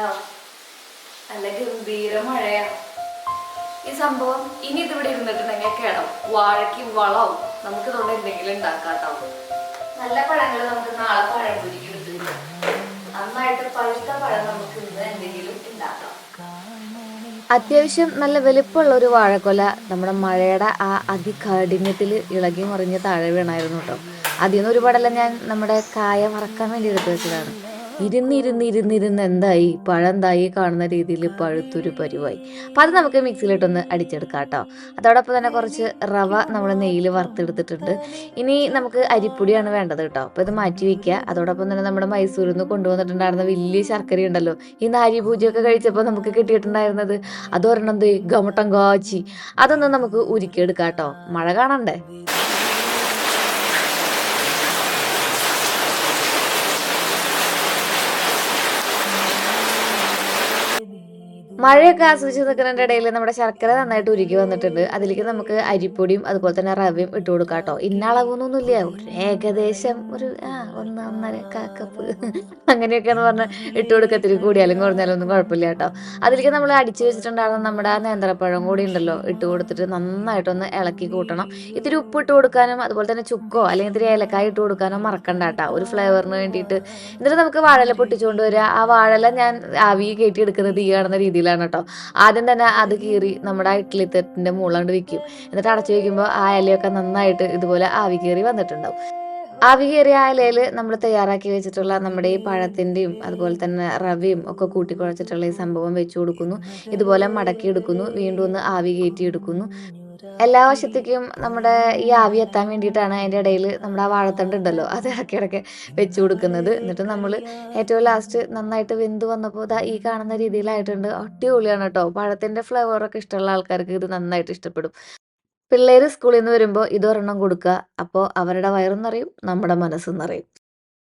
കണ്ടോ നല്ല ഗംഭീര മഴയാ ഈ സംഭവം ഇനി ഇതിവിടെ ഇരുന്നിട്ടുണ്ടെങ്കിൽ കേടാം വാഴയ്ക്ക് വളവും നമുക്ക് ഇതുകൊണ്ട് എന്തെങ്കിലും ഉണ്ടാക്കാട്ടോ. നല്ല പഴങ്ങൾ നമുക്ക് നാളെ പഴം പൊരിക്ക്. എടുത്തില്ല നന്നായിട്ട് പഴുത്ത പഴം നമുക്ക് ഇന്ന് എന്തെങ്കിലും ഉണ്ടാക്കാം. അത്യാവശ്യം നല്ല വലിപ്പമുള്ള ഒരു വാഴക്കൊല നമ്മുടെ മഴയുടെ ആ അതികാഠിന്യത്തിൽ ഇളകി മറിഞ്ഞ് താഴെ വീണായിരുന്നു കേട്ടോ. അതിൽ നിന്ന് ഒരുപാടെല്ലാം ഞാൻ നമ്മുടെ കായ മറക്കാൻ വേണ്ടി എടുത്തു വെച്ചതാണ്. ഇരുന്നിരുന്ന് ഇരുന്നിരുന്ന് എന്തായി പഴം തായി കാണുന്ന രീതിയിൽ പഴുത്തൊരു പരിവായി. അപ്പം അത് നമുക്ക് മിക്സിയിലിട്ടൊന്ന് അടിച്ചെടുക്കാം കേട്ടോ. അതോടൊപ്പം തന്നെ കുറച്ച് റവ നമ്മൾ നെയ്യിൽ വറുത്തെടുത്തിട്ടുണ്ട്. ഇനി നമുക്ക് അരിപ്പൊടിയാണ് വേണ്ടത് കേട്ടോ. അപ്പോൾ ഇത് മാറ്റി വയ്ക്കുക അതോടൊപ്പം തന്നെ നമ്മുടെ മൈസൂരിൽ നിന്ന് കൊണ്ടുവന്നിട്ടുണ്ടായിരുന്ന വലിയ ശർക്കര ഉണ്ടല്ലോ. ഈ നാരി പൂജയൊക്കെ കഴിച്ചപ്പോൾ നമുക്ക് കിട്ടിയിട്ടുണ്ടായിരുന്നത് അതൊരെണ്ണം ഗമട്ടം കാച്ചി. അതൊന്ന് നമുക്ക് ഉരുക്കിയെടുക്കാം കേട്ടോ. മഴ കാണണ്ടേ? മഴയൊക്കെ ആസ്വദിച്ച് നിൽക്കുന്നതിന്റെ ഇടയിൽ നമ്മുടെ ശർക്കര നന്നായിട്ട് ഉരുക്കി വന്നിട്ടുണ്ട്. അതിലേക്ക് നമുക്ക് അരിപ്പൊടിയും അതുപോലെ തന്നെ റവയും ഇട്ട് കൊടുക്കാം കേട്ടോ ഇന്ന അളവൊന്നുമില്ല ഒരു ഏകദേശം ഒരു ആ ഒന്ന് ഒന്നര കാക്കപ്പ് കപ്പ് അങ്ങനെയൊക്കെയെന്ന് പറഞ്ഞ് ഇട്ട് കൊടുക്കത്തിരി കൂടിയാലും കുറഞ്ഞാലും ഒന്നും കുഴപ്പമില്ല കേട്ടോ. അതിലേക്ക് നമ്മൾ അടിച്ചു വെച്ചിട്ടുണ്ടാകുന്ന നമ്മുടെ ആ നേന്ത്രപ്പഴം കൂടി ഉണ്ടല്ലോ ഇട്ട് കൊടുത്തിട്ട് നന്നായിട്ടൊന്ന് ഇളക്കി കൂട്ടണം. ഇത്തിരി ഉപ്പ് ഇട്ട് കൊടുക്കാനും അതുപോലെ തന്നെ ചുക്കോ അല്ലെങ്കിൽ ഇത്തിരി ഏലക്കായ ഇട്ട് കൊടുക്കാനോ മറക്കണ്ട കേട്ടോ. ഒരു ഫ്ലേവറിന് വേണ്ടിയിട്ട്. എന്നിട്ട് നമുക്ക് വാഴല പൊട്ടിച്ചുകൊണ്ട് വരിക. ആ വാഴല ഞാൻ ആവി കയറ്റി എടുക്കുന്നത് ഈ കാണുന്ന രീതിയിലാണ് കേട്ടോ. ആദ്യം തന്നെ അത് കീറി നമ്മുടെ ഇഡ്ഡലി തെറ്റിന്റെ മുകളണ്ട് വെക്കും. എന്നിട്ട് അടച്ചു വെക്കുമ്പോൾ ആ ഇലയൊക്കെ നന്നായിട്ട് ഇതുപോലെ ആവി കയറി വന്നിട്ടുണ്ടാവും. ആവി കയറിയ ആ ഇലയിൽ നമ്മൾ തയ്യാറാക്കി വെച്ചിട്ടുള്ള നമ്മുടെ ഈ പഴത്തിന്റെയും അതുപോലെ തന്നെ റവയും ഒക്കെ കൂട്ടി കുഴച്ചിട്ടുള്ള ഈ സംഭവം വെച്ചു കൊടുക്കുന്നു. ഇതുപോലെ മടക്കി എടുക്കുന്നു. വീണ്ടും ഒന്ന് ആവി കയറ്റി എടുക്കുന്നു. എല്ലാ വശത്തേക്കും നമ്മുടെ ഈ ആവി എത്താൻ വേണ്ടിയിട്ടാണ് അതിന്റെ ഇടയിൽ നമ്മുടെ ആ വാഴത്തണ്ട് ഉണ്ടല്ലോ അത് ഇടയ്ക്കിടയ്ക്ക് വെച്ച് കൊടുക്കുന്നത്. എന്നിട്ട് നമ്മൾ ഏറ്റവും ലാസ്റ്റ് നന്നായിട്ട് വെന്ത് വന്നപ്പോൾ ഇതാ ഈ കാണുന്ന രീതിയിലായിട്ടുണ്ട്. അടിപൊളിയാണ് കേട്ടോ പഴത്തിന്റെ ഫ്ലേവറൊക്കെ ഇഷ്ടമുള്ള ആൾക്കാർക്ക് ഇത് നന്നായിട്ട് ഇഷ്ടപ്പെടും. പിള്ളേർ സ്കൂളിൽ നിന്ന് വരുമ്പോൾ ഇതൊരെണ്ണം കൊടുക്കുക. അപ്പോൾ അവരുടെ വയറും നിറയും നമ്മുടെ മനസ്സും നിറയും